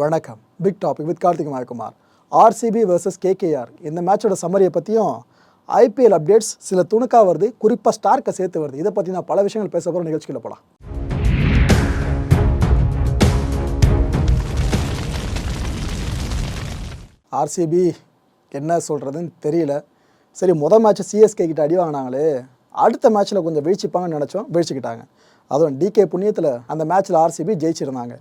வணக்கம். Big topic with Karthik Mayakumar RCB versus KKR இந்த மேட்சோட சம்மரியை பற்றியும் ஐபிஎல் அப்டேட்ஸ் சில துணுக்காக வருது குறிப்பாக ஸ்டார்க்கை சேர்த்து வருது. இதை பற்றி நான் பல விஷயங்கள் பேச போகிற நிகழ்ச்சிக்குள்ள போகலாம் ஆர்சிபி என்ன சொல்கிறதுன்னு தெரியல. சரி முதல் மேட்ச் சிஎஸ்கே கிட்ட அடி வாங்கினாங்களே. அடுத்த மேட்ச்சில் கொஞ்சம் வீழ்ச்சிப்பாங்கன்னு நினச்சோம் வீழ்ச்சிக்கிட்டாங்க. அதுவும் டிகே புண்ணியத்தில் அந்த மேட்ச்சில் ஆர்சிபி ஜெயிச்சிருந்தாங்க.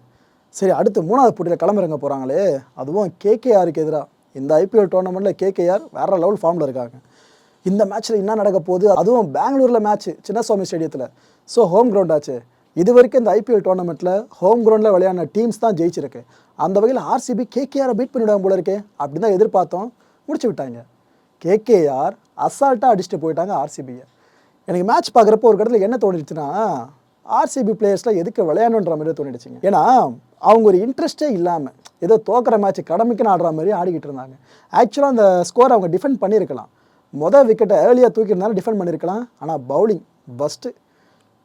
சரி அடுத்து மூணாவது போட்டியில் கிளம்புறங்க போகிறாங்களே அதுவும் கேகேஆருக்கு எதிராக இந்த ஐபிஎல் டோர்னமெண்ட்டில் கேகேஆர் வேற லெவல் ஃபார்மில் இருக்காங்க. இந்த மேட்ச்சில் என்ன நடக்க போகுது? அதுவும் பெங்களூரில் மேட்ச்சு சின்னசுவாமி ஸ்டேடியத்தில். ஸோ ஹோம் கிரவுண்ட் ஆச்சு. இது வரைக்கும் இந்த ஐபிஎல் டோர்னமெண்ட்டில் ஹோம் கிரவுண்டில் விளையாடின டீம்ஸ் தான் ஜெயிச்சிருக்கு. அந்த வகையில் ஆர்சிபி கேகேஆரை பீட் பண்ணிவிடுவாங்க போல இருக்கே. அப்படி தான் எதிர்பார்த்தோம். முடிச்சு விட்டாங்க. கேகேஆர் அசால்ட்டாக அடிச்சுட்டு போயிட்டாங்க ஆர்சிபியை எனக்கு மேட்ச் பார்க்குறப்போ ஒரு இடத்துல என்ன தோணிடுச்சுன்னா ஆர்சிபி பிளேயர்ஸில் எதுக்கு விளையாடணுன்ற மாதிரி தோணிடுச்சுங்க. ஏன்னா அவங்க ஒரு இன்ட்ரெஸ்டே இல்லாமல் ஏதோ தோக்கிற மேட்ச் கடமைக்குன்னு ஆடுற மாதிரி ஆடிக்கிட்டு இருந்தாங்க. ஆக்சுவலாக அந்த ஸ்கோர் அவங்க டிஃபெண்ட் பண்ணியிருக்கலாம். மொதல் விக்கெட்டை ஏர்லியாக தூக்கியிருந்தாலும் டிஃபெண்ட் பண்ணியிருக்கலாம். ஆனால் பவுலிங் பஸ்ட்டு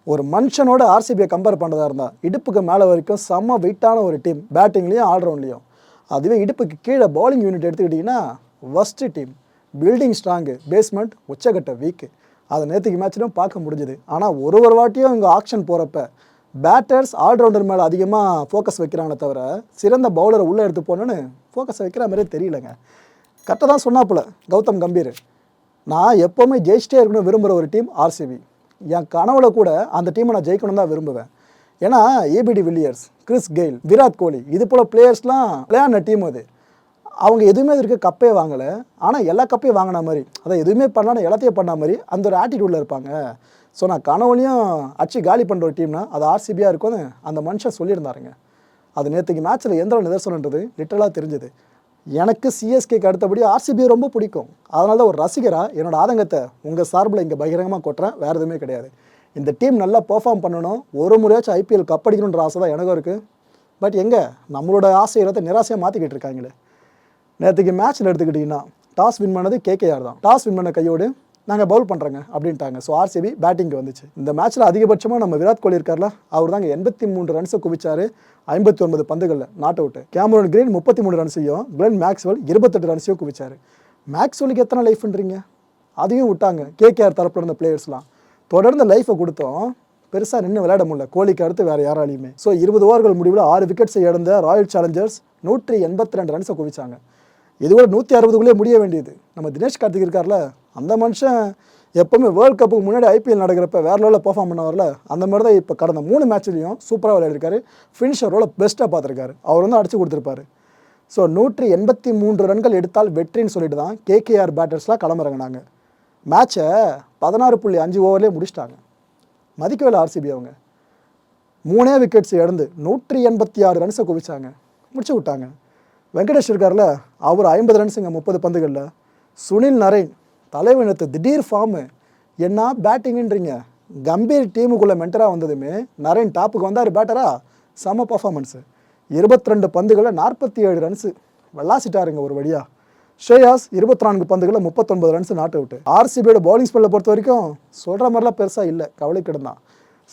ஒரு மனுஷனோட ஆர்சிபியை கம்பேர் பண்ணுறதா இருந்தால் இடுப்புக்கு மேலே வரைக்கும் செம்ம வெயிட்டான ஒரு டீம் பேட்டிங்லேயும் ஆல்ரவுண்ட்லேயும் அதுவே இடுப்புக்கு கீழே பவுலிங் யூனிட் எடுத்துக்கிட்டிங்கன்னா worst team building strong basement உச்சகட்ட வீக்கு அதை நேற்றுக்கு மேட்ச்லையும் பார்க்க முடிஞ்சுது. ஆனால் ஒரு ஒரு வாட்டியும் இங்கே ஆக்ஷன் போகிறப்ப பேட்டர்ஸ் ஆல்ரவுண்டர் மேலே அதிகமாக ஃபோக்கஸ் வைக்கிறாங்களே தவிர சிறந்த பவுலரை உள்ளே எடுத்து போகணுன்னு ஃபோக்கஸ் வைக்கிற மாதிரியே தெரியலங்க. கரெக்டாக தான் சொன்னாப்புல கௌதம் கம்பீர். நான் எப்போவுமே ஜெயிச்சிட்டே இருக்கணும் விரும்புகிற ஒரு டீம் ஆர்சிபி என் கனவுல கூட அந்த டீமை நான் ஜெயிக்கணும் தான் விரும்புவேன். ஏன்னா A B D Villiers Chris Gayle Virat Kohli இது போல் பிளேயர்ஸ்லாம் விளையாடின டீம் அது. அவங்க எதுவுமே இருக்க கப்பே வாங்கலை. ஆனால் எல்லா கப்பையும் வாங்கின மாதிரி அதை எதுவுமே பண்ணலாம் எல்லாத்தையும் பண்ண மாதிரி அந்த ஒரு ஆட்டிடியூடில் இருப்பாங்க. ஸோ நான் கனவுலையும் அச்சு காலி பண்ணுற ஒரு டீம்னா அது ஆர்சிபியாக இருக்கும்னு அந்த மனுஷன் சொல்லியிருந்தாருங்க. அது நேற்றுக்கு மேட்ச்சில் எந்த ஒரு நிதர்சனன்றது லிட்டரலாக தெரிஞ்சுது. எனக்கு சிஎஸ்கேக்கு அடுத்தபடி ஆர்சிபி ரொம்ப பிடிக்கும். அதனால தான் ஒரு ரசிகராக என்னோடய ஆதங்கத்தை உங்கள் சார்பில் இங்கே பகிரங்கமாக கொட்டுறேன். வேறு எதுவுமே கிடையாது. இந்த டீம் நல்லா பெர்ஃபார்ம் பண்ணணும். ஒரு முறையாச்சும் ஐபிஎல் கப் அடிக்கணுன்ற ஆசை தான் எனக்கும் இருக்குது பட் எங்கே? நம்மளோட ஆசை இடத்தை நிராசையாக மாற்றிக்கிட்டு இருக்காங்களே. நேற்றுக்கு மேட்ச்சில் எடுத்துக்கிட்டிங்கன்னா டாஸ் வின் பண்ணது கேகேஆர் தான். டாஸ் வின் பண்ண கையோடு நாங்கள் பவுல் பண்ணுறாங்க அப்படின்ட்டாங்க. ஸோ ஆர்சிபி பேட்டிங்க்கு வந்துச்சு. இந்த மேட்ச்சில் அதிகபட்சமாக நம்ம விராட் கோலி இருக்கார்ல அவர் தாங்க எண்பத்தி மூணு ரன்ஸை குவிச்சார் ஐம்பத்தி ஒன்பது பந்துகளில் நாட் அவுட் கேமரோன் கிரீன் முப்பத்தி மூணு ரன்ஸையும் கிளென் மேக்ஸ்வெல் இருபத்தெட்டு ரன்ஸையும் குவிச்சாரு. மேக்ஸ்வெலுக்கு எத்தனை லைஃப்ன்றீங்க அதையும் விட்டாங்க கேகேஆர் தரப்பில் இருந்த பிளேயர்ஸ்லாம் தொடர்ந்து லைஃபை கொடுத்தோம். பெருசாக நின்று விளையாட முடியல. கோலிக்கு அடுத்து வேறு யாராலையுமே. ஸோ இருபது ஓவர்கள் முடிவில் ஆறு விக்கெட்ஸை இழந்த ராயல் சேலஞ்சர்ஸ் நூற்றி எண்பத்தி ரெண்டு ரன்ஸை குவிச்சாங்க. இது கூட நூற்றி அறுபதுக்குள்ளே முடிய வேண்டியது. நம்ம தினேஷ் கார்த்திக் இருக்கார்ல அந்த மனுஷன் எப்போவுமே வேர்ல்டு கப்புக்கு முன்னாடி ஐபிஎல் நடக்கிறப்ப வேற லெவலில் பெர்ஃபார்ம் பண்ணவரில் அந்த மாதிரி தான் இப்போ கடந்த மூணு மேட்ச்லேயும் சூப்பராக விளையாடிருக்காரு. ஃபினிஷர் ரோலை பெஸ்ட்டாக பார்த்துருக்காரு. அவர் வந்து அடிச்சு கொடுத்துருப்பாரு. ஸோ நூற்றி எண்பத்தி மூன்று ரன்கள் எடுத்தால் வெற்றின்னு சொல்லிட்டு தான் கேகேஆர் பேட்டர்ஸ்லாம் களமிறங்கினாங்க. மேட்சை பதினாறு புள்ளி அஞ்சு ஓவர்லேயே முடிச்சிட்டாங்க. மதிக்கவில்லை ஆர்சிபி அவங்க. மூணே விக்கெட்ஸ் இழந்து நூற்றி எண்பத்தி ஆறு ரன்ஸை குவிச்சாங்க. முடிச்சு விட்டாங்க. வெங்கடேஷ் இருக்கார்ல அவர் ஐம்பது ரன்ஸுங்க முப்பது பந்துகளில். சுனில் நரேன் தலைவனத்து திடீர் ஃபார்மு என்ன பேட்டிங்குன்றீங்க கம்பீர் டீமுக்குள்ளே மென்டராக வந்ததுமே நரேன் டாப்புக்கு வந்தார் பேட்டரா செம பர்ஃபார்மன்ஸு இருபத்தி ரெண்டு பந்துகளில் நாற்பத்தி ஏழு ரன்ஸு வெள்ளாசிட்டாருங்க ஒரு வழியாக ஷேயாஸ் இருபத்தி நான்கு பந்துகளில் முப்பத்தொன்பது ரன்ஸ் நாட்டு விட்டு. ஆர்சிபியோட பவுலிங் ஸ்பெல்லை பொறுத்த வரைக்கும் சொல்கிற மாதிரிலாம் பெருசாக இல்லை. கவலை கிடந்தான்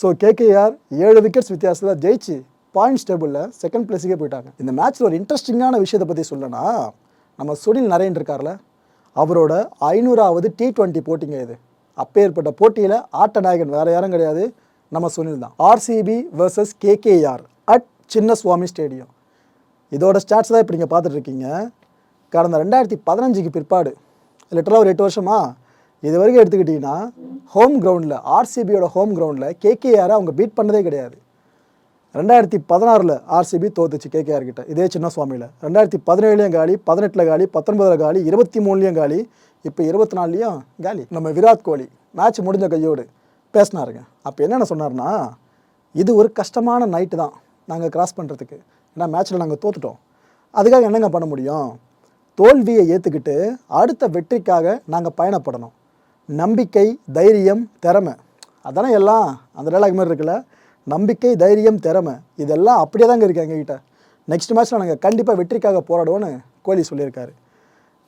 ஸோ கேகேஆர் ஏழு விக்கெட்ஸ் வித்தியாசத்தில் ஜெயிச்சு பாயிண்ட்ஸ் டேபிளில் செகண்ட் பிளேஸுக்கே போயிட்டாங்க. இந்த மேட்ச்சில் ஒரு இன்ட்ரெஸ்டிங்கான விஷயத்தை பற்றி சொல்லனா நம்ம சுனில் நரேன் இருக்கார்ல அவரோட ஐநூறாவது டி ட்வெண்ட்டி போட்டிங்க இது. அப்பேற்பட்ட போட்டியில் ஆட்ட நாயகன் வேறு யாரும் கிடையாது நம்ம சுனில் தான். ஆர்சிபி வர்சஸ் கேகேஆர் அட் சின்ன சுவாமி ஸ்டேடியம் இதோட ஸ்டாட்ஸ் தான் இப்போ நீங்கள் பார்த்துட்ருக்கீங்க கடந்த ரெண்டாயிரத்தி பதினஞ்சுக்கு பிற்பாடு லிட்டராக ஒரு எட்டு வருஷமா இது வரைக்கும் எடுத்துக்கிட்டிங்கன்னா ஹோம் கிரவுண்டில் ஆர்சிபியோட ஹோம் கிரவுண்டில் கேகேஆரை அவங்க பீட் பண்ணதே கிடையாது. ரெண்டாயிரத்தி பதினாறில் ஆர்சிபி தோத்துச்சு கேகேஆர் கிட்ட இதே சின்ன சுவாமியில் ரெண்டாயிரத்தி பதினேழுலையும் காலி பதினெட்டில் காலி பத்தொன்பதில் காலி இருபத்தி மூணுலேயும் காலி இப்போ இருபத்தி நாலுலேயும் காலி. நம்ம விராட் கோலி மேட்ச் முடிஞ்ச கையோடு பேசினாருங்க. அப்போ என்னென்ன சொன்னார்னா இது ஒரு கஷ்டமான நைட்டு தான் நாங்கள் கிராஸ் பண்ணுறதுக்கு ஏன்னா மேட்ச்சில் நாங்கள் தோத்துட்டோம். அதுக்காக என்னங்க பண்ண முடியும்? தோல்வியை ஏற்றுக்கிட்டு அடுத்த வெற்றிக்காக நாங்கள் பயணப்படணும். நம்பிக்கை தைரியம் திறமை. அதானே எல்லாம் அந்த டைலாக் மாதிரி இருக்குல்ல? நம்பிக்கை தைரியம் திறமை இதெல்லாம் அப்படியே தாங்க இருக்கு எங்ககிட்ட நெக்ஸ்ட் மேட்ச்சில் நாங்கள் கண்டிப்பாக வெற்றிக்காக போராடுவோன்னு கோலி சொல்லியிருக்காரு.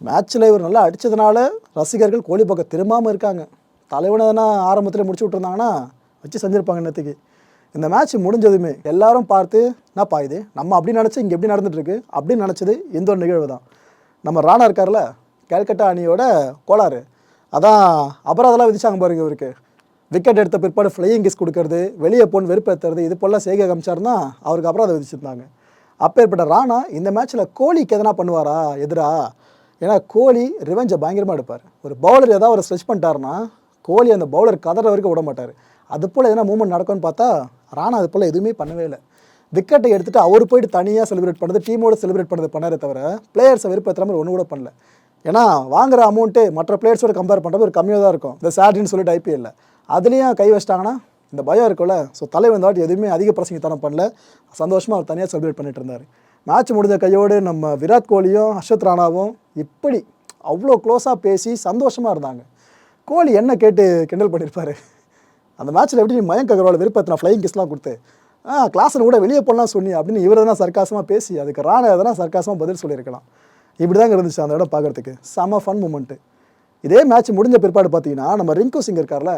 மேட்ச்சில் இவர் நல்லா அடித்ததுனால ரசிகர்கள் கோலி பக்கம் திரும்பாமல் இருக்காங்க. தலைவனை எதனா ஆரம்பத்தில் முடிச்சு விட்ருந்தாங்கன்னா வச்சு செஞ்சுருப்பாங்க நேற்றுக்கு இந்த மேட்ச் முடிஞ்சதுமே எல்லாரும் பார்த்து என்னப்பா இது? நம்ம அப்படி நினச்சி இங்கே எப்படி நடந்துகிட்ருக்கு அப்படின்னு நினச்சது இந்த ஒரு நிகழ்வு தான். நம்ம ராணா இருக்கார்ல கல்கட்டா அணியோட கோளாறு. அதான் அப்புறம் அதெல்லாம் விதிச்சாங்க பாருங்க இவருக்கு. விக்கெட் எடுத்த பிற்பாடு ஃப்ளையிங் கிஸ் கொடுக்கறது வெளியே போன் வெறுப்பேற்றுறது இது போல செய்கை காமிச்சார்னா அவருக்கு அப்புறம் அதை விதிச்சிருந்தாங்க. அப்பேற்பட்ட ராணா இந்த மேட்ச்சில் கோலிக்கு எதனா பண்ணுவாரா எதிரா? ஏன்னா கோலி ரிவெஞ்சை பயங்கரமாக எடுப்பார். ஒரு பவுலர் ஏதாவது ஒரு ஸ்ட்ரெச் பண்ணிட்டாருன்னா கோலி அந்த பவுலர் கதற வரைக்கும் விட மாட்டார். அது போல் எதனா மூவ்மெண்ட் நடக்கும்னு பார்த்தா ராணா அது போல் எதுவுமே பண்ணவே இல்லை. விக்கெட்டை எடுத்துகிட்டு அவர் போயிட்டு தனியாக செலிப்ரேட் பண்ணது டீமோட செலிப்ரேட் பண்ணது பண்ணாரே தவிர பிளேயர்ஸை விருப்பத்துற மாதிரி ஒன்று கூட பண்ணல. ஏன்னா வாங்குற அமௌண்ட்டு மற்ற பிளேயர்ஸோட கம்பேர் பண்ணுறது ஒரு கம்மியாக தான் இருக்கும். இந்த சேட்ரின்னு சொல்லிட்டு ஐபிஎல்ல அதுலேயும் கை வச்சிட்டாங்கன்னா இந்த பயம் இருக்குல்ல ஸோ தலைவன் இந்த வாட்டி எதுவுமே அதிக பிரசங்கத்தனம் பண்ணல. சந்தோஷமாக அவர் தனியாக செலிப்ரேட் பண்ணிட்டு இருந்தார். மேட்ச் முடிஞ்ச கையோடு நம்ம விராட் கோலியும் ஹர்ஷத் ராணாவும் இப்படி அவ்வளோ க்ளோஸாக பேசி சந்தோஷமாக இருந்தாங்க. கோலி என்ன கேட்டு கிண்டல் பண்ணியிருப்பார் அந்த மேட்ச்சில் எப்படி நீ மயங்க் அகர்வால் விருப்பத்தின ஃப்ளைங் கிஸ்லாம் கொடுத்து ஆ கிளாஸில் கூட வெளியே போடலாம் சொன்னி அப்படின்னு இவர் எதனா சர்க்காசமாக பேசி அதுக்கு ராணா எதனா சர்க்காசமாக பதில் சொல்லியிருக்கலாம். இப்படி தாங்க இருந்துச்சு அந்த இடம் பார்க்குறதுக்கு. செம ஃபன் மூமெண்ட்டு இதே மேட்ச் முடிஞ்ச பிற்பாடு பார்த்தீங்கன்னா நம்ம ரிங்கு சிங் இருக்கார்ல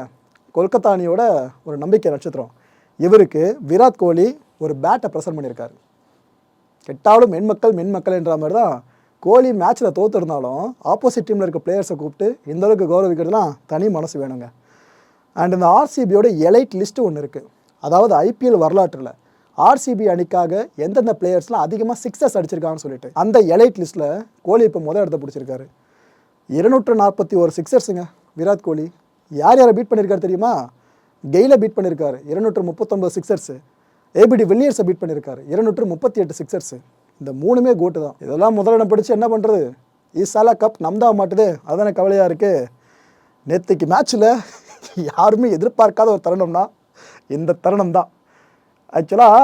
கொல்கத்தா அணியோட ஒரு நம்பிக்கை நட்சத்திரம். இவருக்கு விராட் கோலி ஒரு பேட்டை ப்ரெசன்ட் பண்ணியிருக்காரு. கெட்டாலும் மென்மக்கள் மென்மக்கள் என்ற மாதிரி தான் கோலி மேட்ச்சில் தோத்துருந்தாலும் ஆப்போசிட் டீமில் இருக்க பிளேயர்ஸை கூப்பிட்டு இந்த அளவுக்கு கௌரவிக்கிறதுலாம் தனி மனசு வேணுங்க. அண்ட் இந்த ஆர்சிபியோட எலைட் லிஸ்ட்டு ஒன்று இருக்குது அதாவது ஐபிஎல் வரலாற்றில் ஆர்சிபி அணிக்காக எந்தெந்த பிளேயர்ஸ்லாம் அதிகமாக சிக்ஸஸ் அடிச்சிருக்காங்கன்னு சொல்லிட்டு அந்த எலைட் லிஸ்ட்டில் கோலி இப்போ முதல் இடத்த பிடிச்சிருக்காரு. இருநூற்று நாற்பத்தி ஒரு சிக்ஸர்ஸுங்க விராட் கோலி. யார் யாரை பீட் பண்ணியிருக்காரு தெரியுமா? கெயிலை பீட் பண்ணியிருக்காரு இருநூற்று முப்பத்தொம்பது சிக்ஸர்ஸு ஏபிடி வில்லியர்ஸை பீட் பண்ணியிருக்காரு இருநூற்று முப்பத்தி எட்டு சிக்ஸர்ஸு இந்த மூணுமே கோட்டு தான். இதெல்லாம் முதலிடம் பிடிச்சி என்ன பண்ணுறது ஈசாலா கப் நம்தாக மாட்டுது. அதுதானே கவலையாக இருக்குது நேற்றுக்கு மேட்ச்சில் யாருமே எதிர்பார்க்காத ஒரு தருணம்னா இந்த தருணம் தான் ஆக்சுவலாக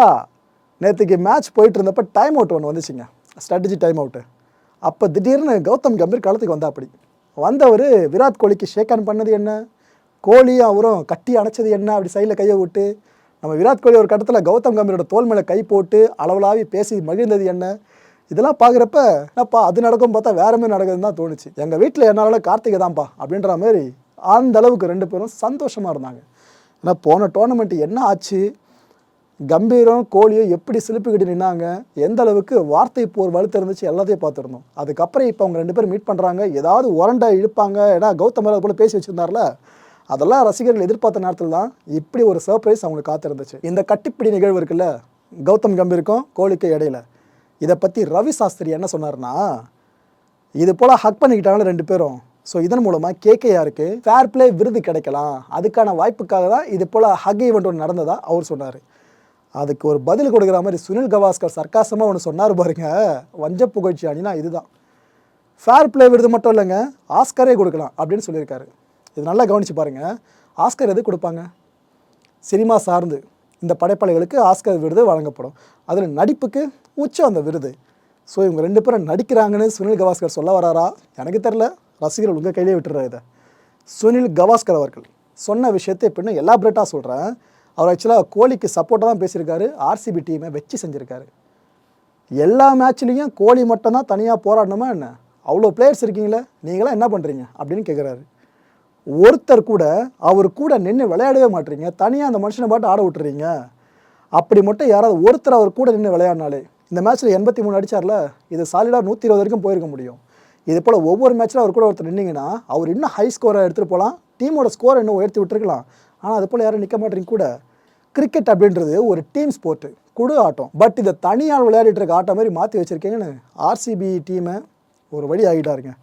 நேற்றுக்கு மேட்ச் போயிட்டுருந்தப்ப டைம் அவுட் ஒன்று வந்துச்சுங்க. ஸ்ட்ராட்டஜி டைம் அவுட்டு அப்போ திடீர்னு கௌதம் கம்பீர் காலத்துக்கு வந்தா அப்படி. வந்தவர் விராட் கோலிக்கு ஷேக் ஹேண்ட் பண்ணது என்ன? கோலியும் அவரும் கட்டி அணைச்சது என்ன? அப்படி சைடில் கையை விட்டு நம்ம விராட் கோலி ஒரு கட்டத்தில் கௌதம் கம்பீரோட தோல் மேலே கை போட்டு அளவலாவி பேசி மகிழ்ந்தது என்ன? இதெல்லாம் பார்க்குறப்ப என்னப்பா அது நடக்கும் பார்த்தா வேற மாதிரி நடக்குதுன்னு தான் தோணுச்சு. எங்கள் வீட்டில் என்னால கார்த்திகை தான்ப்பா அப்படின்ற மாதிரி அந்த அளவுக்கு ரெண்டு பேரும் சந்தோஷமாக இருந்தாங்க. ஏன்னா போன டோர்னமெண்ட் என்ன ஆச்சு? கம்பீரம் கோலியும் எப்படி சிலுப்பிக்கிட்டு நின்னாங்க? எந்த அளவுக்கு வார்த்தை போர் வலுத்து இருந்துச்சு? எல்லாத்தையும் பார்த்துருந்தோம். அதுக்கப்புறம் இப்போ அவங்க ரெண்டு பேரும் மீட் பண்ணுறாங்க ஏதாவது உரண்டை இழுப்பாங்க. ஏன்னா கௌதம் அது போல பேசி வச்சுருந்தார்ல. அதெல்லாம் ரசிகர்கள் எதிர்பார்த்த நேரத்தில் தான் இப்படி ஒரு சர்ப்ரைஸ் அவங்களுக்கு காத்திருந்துச்சு. இந்த கட்டிப்பிடி நிகழ்வு இருக்குல்ல கௌதம் கம்பீருக்கும் கோலிக்கு இடையில. இதை பற்றி ரவி சாஸ்திரி என்ன சொன்னார்னா இது போல் ஹக் பண்ணிக்கிட்டாங்க ரெண்டு பேரும். ஸோ இதன் மூலமாக கேகேஆருக்கு ஃபேர் ப்ளே விருது கிடைக்கலாம். அதுக்கான வாய்ப்புக்காக தான் இது போல் ஹக் ஈவெண்ட் ஒன்று நடந்ததா அவர் சொன்னார். அதுக்கு ஒரு பதில் கொடுக்குற மாதிரி சுனில் கவாஸ்கர் சர்க்காசமாக ஒன்று சொன்னார் பாருங்க. வஞ்ச புகழ்ச்சி அணினா இதுதான். ஃபேர் ப்ளே விருது மட்டும் இல்லைங்க ஆஸ்கரே கொடுக்கலாம் அப்படின்னு சொல்லியிருக்காரு. இது நல்லா கவனிச்சு பாருங்கள் ஆஸ்கர் எது கொடுப்பாங்க? சினிமா சார்ந்து இந்த படைப்பாளிகளுக்கு ஆஸ்கர் விருது வழங்கப்படும். அதில் நடிப்புக்கு உச்சம் அந்த விருது. ஸோ இவங்க ரெண்டு பேரும் நடிக்கிறாங்கன்னு சுனில் கவாஸ்கர் சொல்ல வராரா? எனக்கு தெரில ரசிகர்கள் உங்கள் கையிலே விட்டுறாரு இதை. சுனில் கவாஸ்கர் அவர்கள் சொன்ன விஷயத்தை எப்படின்னு எலாபரேட்டாக சொல்கிறேன் அவர் ஆக்சுவலாக கோலிக்கு சப்போர்ட்டாக தான் பேசியிருக்காரு. ஆர்சிபி டீமை வச்சு செஞ்சுருக்காரு. எல்லா மேட்ச்லேயும் கோலி மட்டும்தான் தனியாக போராடணுமா என்ன? அவ்வளோ பிளேயர்ஸ் இருக்கீங்களே நீங்களாம் என்ன பண்ணுறீங்க அப்படின்னு கேட்குறாரு ஒருத்தர் கூட அவர் கூட நின்று விளையாடவே மாட்டீங்க. தனியாக அந்த மனுஷனை பாட்டு ஆட விட்டுறீங்க. அப்படி மட்டும் யாராவது ஒருத்தர் அவர் கூட நின்று விளையாடினாலே இந்த மேட்ச்சில் எண்பத்தி மூணு அடித்தார்ல இது சாலிடாக நூற்றி இருபது வரைக்கும் போயிருக்க முடியும். இது போல் ஒவ்வொரு மேட்ச்சில் அவர் கூட ஒருத்தர் நின்னீங்கன்னா அவர் இன்னும் ஹை ஸ்கோரை எடுத்துகிட்டு போகலாம். டீமோட ஸ்கோரை இன்னும் உயர்த்தி விட்டுருக்கலாம். ஆனால் அது போல் யாரும் நிற்க மாட்டீங்க கூட. கிரிக்கெட் அப்படின்றது ஒரு டீம் ஸ்போர்ட்டு குழு ஆட்டம். பட் இதை தனியால் விளையாடிட்டு இருக்க ஆட்டம் மாதிரி மாற்றி வச்சுருக்கீங்கன்னு ஆர்சிபி டீமை ஒரு வழி ஆகிட்டாருங்க.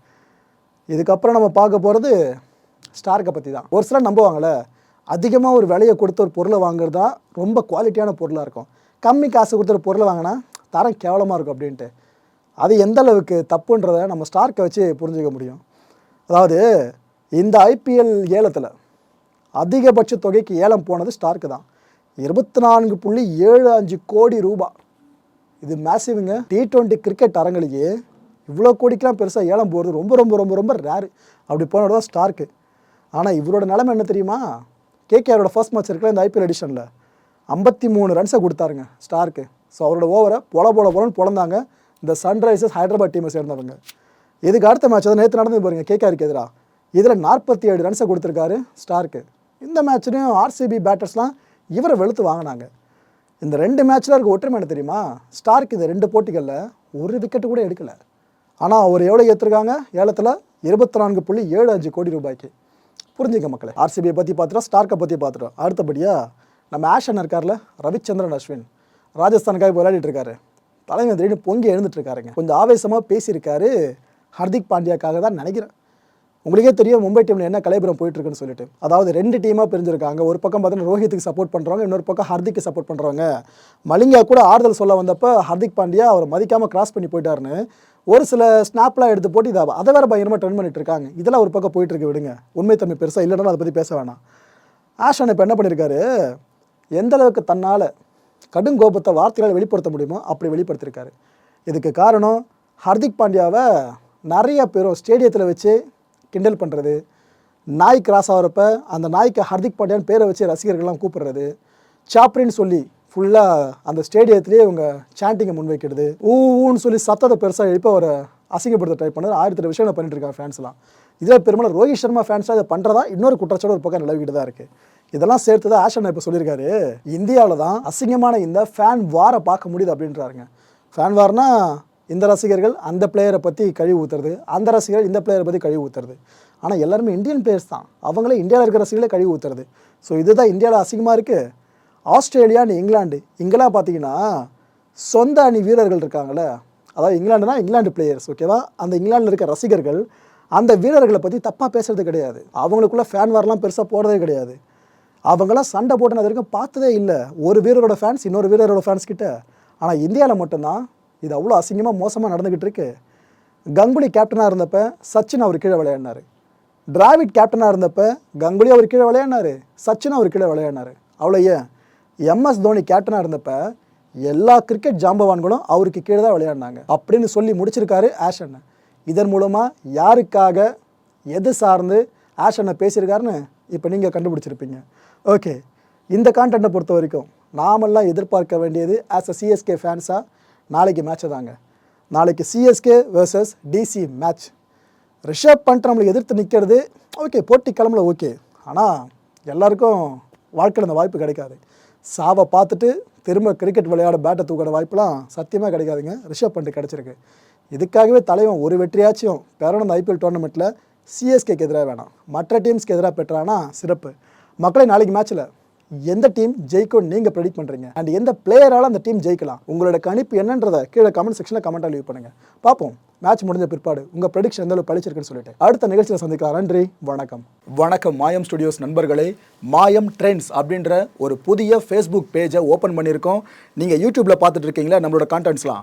இதுக்கப்புறம் நம்ம பார்க்க போகிறது ஸ்டார்க்கை பற்றி தான். ஒரு சிலர் நம்புவாங்கள்ல அதிகமாக ஒரு விலையை கொடுத்து ஒரு பொருளை வாங்குறது தான் ரொம்ப குவாலிட்டியான பொருளாக இருக்கும். கம்மி காசு கொடுத்து ஒரு பொருளை வாங்கினா தரம் கேவலமாக இருக்கும் அப்படின்ட்டு. அது எந்த அளவுக்கு தப்புன்றதை நம்ம ஸ்டார்க்கை வச்சு புரிஞ்சுக்க முடியும். அதாவது இந்த ஐபிஎல் ஏலத்தில் அதிகபட்ச தொகைக்கு ஏலம் போனது ஸ்டார்க்கு தான். இருபத்தி நான்கு புள்ளி ஏழு அஞ்சு கோடி ரூபாய் இது மேசிவுங்க டி ட்வெண்ட்டி கிரிக்கெட் அரங்கிலேயே இவ்வளோ கோடிக்கெலாம் பெருசாக ஏலம் போகிறது ரொம்ப ரொம்ப ரொம்ப ரொம்ப ரேரு அப்படி போனது தான் ஸ்டார்க்கு. ஆனால் இவரோட நிலைமை என்ன தெரியுமா? கேகேஆரோட ஃபர்ஸ்ட் மேட்ச் இருக்குல்ல இந்த ஐபிஎல் எடிஷனில் ஐம்பத்தி மூணு ரன்ஸை கொடுத்தாருங்க ஸ்டார்க்கு. ஸோ அவரோட ஓவரை பொல பொல பொலன்னு பொழந்தாங்க இந்த சன்ரைசர்ஸ் ஹைதராபாத் டீமை சேர்ந்தவங்க. இதுக்கு அடுத்த மேட்ச் தான் நேற்று நடந்து பாருங்க கேகேஆருக்கு எதிராக இதில் நாற்பத்தி ஏழு ரன்ஸை கொடுத்துருக்காரு ஸ்டார்க்கு. இந்த மேட்ச்லையும் ஆர்சிபி பேட்டர்ஸ்லாம் இவரை வெளுத்து வாங்கினாங்க. இந்த ரெண்டு மேட்ச்சில் இருக்க ஒற்றுமை என்ன தெரியுமா? ஸ்டார்க் இந்த ரெண்டு போட்டிகளில் ஒரு விக்கெட்டு கூட எடுக்கலை. ஆனால் அவர் எவ்வளோ ஏற்றுருக்காங்க ஏலத்தில் இருபத்தி நான்கு புள்ளி ஏழு அஞ்சு கோடி ரூபாய்க்கு. புரிஞ்சுக்க மக்களை. ஆர்சிபியை பற்றி பார்த்துட்டோம் ஸ்டார்க்கை பற்றி பார்த்துட்டோம். அடுத்தபடியாக நம்ம ஆஷன் இருக்கார்ல ரவிச்சந்திரன் அஸ்வின். ராஜஸ்தானுக்காக விளையாடிட்டு இருக்காரு. தலைமை திடீர்னு பொங்கி எழுந்துட்டு இருக்காருங்க. கொஞ்சம் ஆவேசமாக பேசியிருக்காரு. ஹர்திக் பாண்டியாக்காக தான் நினைக்கிறேன். உங்களுக்கே தெரியும் மும்பை டீமில் என்ன கலைபுரம் போயிட்டு இருக்குன்னு சொல்லிட்டு. அதாவது ரெண்டு டீமாக பிரிஞ்சிருக்காங்க. ஒரு பக்கம் பார்த்தீங்கன்னா ரோஹித்துக்கு சப்போர்ட் பண்ணுறவங்க இன்னொரு பக்கம் ஹர்திக்கு சப்போர்ட் பண்ணுறவங்க மலிங்கா கூட ஆறுதல் சொல்ல வந்தப்போ ஹர்திக் பாண்டியா அவர் மதிக்காமல் கிராஸ் பண்ணி போயிட்டாருன்னு ஒரு சில ஸ்னாப்லாம் எடுத்து போட்டு இதை அதை வேற பயங்கரமாக ட்ரெண்ட் பண்ணிட்டு இருக்காங்க. இதெல்லாம் ஒரு பக்கம் போயிட்டு விடுங்க. விடுங்க உண்மைத்தன்மை பெருசாக இல்லைன்னா அதை பற்றி பேச வேணாம். ஆஷன் இப்போ என்ன பண்ணியிருக்காரு எந்த அளவுக்கு தன்னால் கடும் கோபத்தை வார்த்தைகளால் வெளிப்படுத்த முடியுமோ அப்படி வெளிப்படுத்தியிருக்காரு இதுக்கு காரணம் ஹர்திக் பாண்டியாவை நிறைய பேரும் ஸ்டேடியத்தில் வச்சு கிண்டல் பண்ணுறது நாய் கிராஸ் ஆகிறப்ப அந்த நாய்க்கு ஹர்திக் பாண்டியான்னு பேரை வச்சு ரசிகர்கள்லாம் கூப்பிடுறது. சாப்ரின்னு சொல்லி ஃபுல்லாக அந்த ஸ்டேடியத்திலேயே இவங்க சாண்டிங்கை முன்வைக்கிறது. ஊ ஊன்னு சொல்லி சத்தத்தை பெருசாக எழுப்ப அவரை அசிங்கப்படுத்த ட்ரை பண்ணது. ஆயிரத்தி எட்டு விஷயம் பண்ணிட்டு இருக்காங்க ஃபேன்ஸ்லாம் இதில் பெரும்பாலும் ரோஹித் சர்மா ஃபேன்ஸாக இதை பண்ணுறதா இன்னொரு குற்றச்சாட்டு ஒரு பக்கம் நிலவிக்கிட்டு தான் இருக்குது இதெல்லாம் சேர்த்து தான் ஆஷன் இப்போ சொல்லியிருக்காரு. இந்தியாவில் தான் அசிங்கமான இந்த ஃபேன் வாரை பார்க்க முடியுது அப்படின்றாருங்க. ஃபேன் வார்னால் இந்த ரசிகர்கள் அந்த பிளேயரை பற்றி கழிவு ஊற்றுறது அந்த ரசிகர்கள் இந்த பிளேயரை பற்றி கழிவு ஊற்றுறது ஆனால் எல்லாருமே இந்தியன் பிளேயர்ஸ் தான். அவங்களே இந்தியாவில் இருக்கிற ரசிகர்களே கழிவு ஊற்றுறது ஸோ இதுதான் இந்தியாவில் அசிங்கமாக இருக்குது ஆஸ்திரேலியான்னு இங்கிலாந்து இங்கெல்லாம் பார்த்தீங்கன்னா சொந்த அணி வீரர்கள் இருக்காங்கல்ல. அதாவது இங்கிலாண்டுனா இங்கிலாந்து பிளேயர்ஸ் ஓகேவா அந்த இங்கிலாண்டில் இருக்க ரசிகர்கள் அந்த வீரர்களை பற்றி தப்பாக பேசுறது கிடையாது. அவங்களுக்குள்ள ஃபேன் வார்லாம் பெருசாக போடுறதே கிடையாது. அவங்களாம் சண்டை போட்டு வரைக்கும் பார்த்ததே இல்லை. ஒரு வீரரோட ஃபேன்ஸ் இன்னொரு வீரரோட ஃபேன்ஸ் கிட்ட. ஆனால் இந்தியாவில் மட்டும்தான் இது அவ்வளோ அசிங்கமாக மோசமாக நடந்துக்கிட்டு இருக்கு. கங்குலி கேப்டனாக இருந்தப்ப சச்சின் அவர் கீழே விளையாடினார். டிராவிட் கேப்டனாக இருந்தப்ப கங்குலி அவர் கீழே விளையாடினாரு. சச்சின் அவர் கீழே விளையாடினாரு. அவ்வளோ ஏன்? எம்எஸ் தோனி கேப்டனாக இருந்தப்ப எல்லா கிரிக்கெட் ஜாம்பவான்களும் அவருக்கு கீழே தான் விளையாடினாங்க. அப்படின்னு சொல்லி முடிச்சிருக்காரு ஆஷன் இதன் மூலமாக யாருக்காக எது சார்ந்து ஆஷனை பேசியிருக்காருன்னு இப்போ நீங்கள் கண்டுபிடிச்சிருப்பீங்க. ஓகே இந்த கான்டென்ட்டை பொறுத்த வரைக்கும் நாமெல்லாம் எதிர்பார்க்க வேண்டியது ஆஸ் அ சிஎஸ்கே ஃபேன்ஸாக நாளைக்கு மேட்சை தாங்க. நாளைக்கு CSK versus DC match Rishabh Pant நம்மளுக்கு எதிர்த்து நிற்கிறது ஓகே போட்டி கிளம்புல ஓகே ஆனால் எல்லாருக்கும் வாழ்க்கையில் அந்த வாய்ப்பு கிடைக்காது. சாவை பார்த்துட்டு திரும்ப கிரிக்கெட் விளையாட பேட்டை தூக்கிற வாய்ப்புலாம் சத்தியமாக கிடைக்காதுங்க. ரிஷப் பண்ட் கிடச்சிருக்கு. இதுக்காகவே தலைவன் ஒரு வெற்றியாச்சும் பெறணும் அந்த ஐபிஎல் டோர்னமெண்ட்டில் சிஎஸ்கேக்கு எதிராக வேணாம். மற்ற டீம்ஸ்க்கு எதிராக பெற்றானா சிறப்பு. மக்களை நாளைக்கு மேட்ச்சில் எந்த டீம் ஜெயிக்கும் நீங்கள் ப்ரெடிக்ட் பண்ணுறீங்க அண்ட் எந்த பிளேயரால் அந்த டீம் ஜெயிக்கலாம்? உங்களோட கணிப்பு என்னன்றதை கீழே கமெண்ட் செக்ஷனில் கமெண்ட்டாக லீவ் பண்ணுங்கள் பார்ப்போம். மேட்ச் முடிஞ்ச பிற்பாடு உங்கள் ப்ரெடிக்ஷன் எந்த அளவு பழிச்சிருக்குன்னு சொல்லிட்டு. அடுத்த நிகழ்ச்சியில் சந்திக்கலாம். நன்றி வணக்கம். வணக்கம் மாயம் ஸ்டுடியோஸ் நண்பர்களே. மாயம் ட்ரெண்ட்ஸ் அப்படின்ற ஒரு புதிய ஃபேஸ்புக் பேஜை ஓப்பன் பண்ணியிருக்கோம். நீங்கள் யூடியூப்பில் பார்த்துட்டு இருக்கீங்களா? நம்மளோட கான்டென்ட்ஸ்லாம்